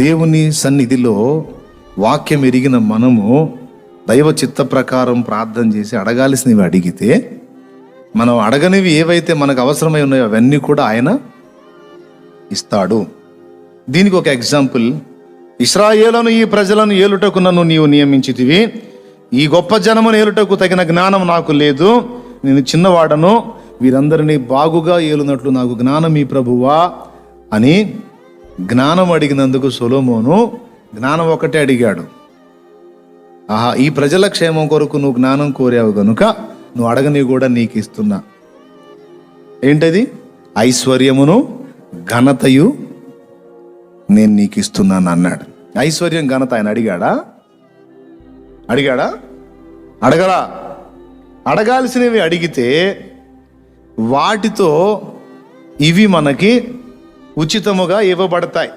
దేవుని సన్నిధిలో వాక్యం ఎరిగిన మనము దైవ చిత్త ప్రకారం ప్రార్థన చేసి అడగాల్సినవి అడిగితే మనం అడగనివి ఏవైతే మనకు అవసరమై ఉన్నాయో అవన్నీ కూడా ఆయన ఇస్తాడు. దీనికి ఒక ఎగ్జాంపుల్. ఇస్రాయేలను ఈ ప్రజలను ఏలుటకు నన్ను నీవు నియమించితివి. ఈ గొప్ప జనమును ఏలుటకు తగిన జ్ఞానం నాకు లేదు. నేను చిన్నవాడను. వీరందరినీ బాగుగా ఏలునట్లు నాకు జ్ఞానం ఈ ప్రభువా అని జ్ఞానం అడిగినందుకు సొలోమోను జ్ఞానం ఒకటే అడిగాడు. ఆహా ఈ ప్రజల క్షేమం కొరకు నువ్వు జ్ఞానం కోరావు గనుక నువ్వు అడగని కూడా నీకు ఇస్తున్నా. ఏంటది? ఐశ్వర్యమును ఘనతయు నేను నీకు ఇస్తున్నాను అన్నాడు. ఐశ్వర్యం ఘనత ఆయన అడిగాడా? అడిగాడా? అడగరా. అడగాల్సినవి అడిగితే వాటితో ఇవి మనకి ఉచితముగా ఇవ్వబడతాయి.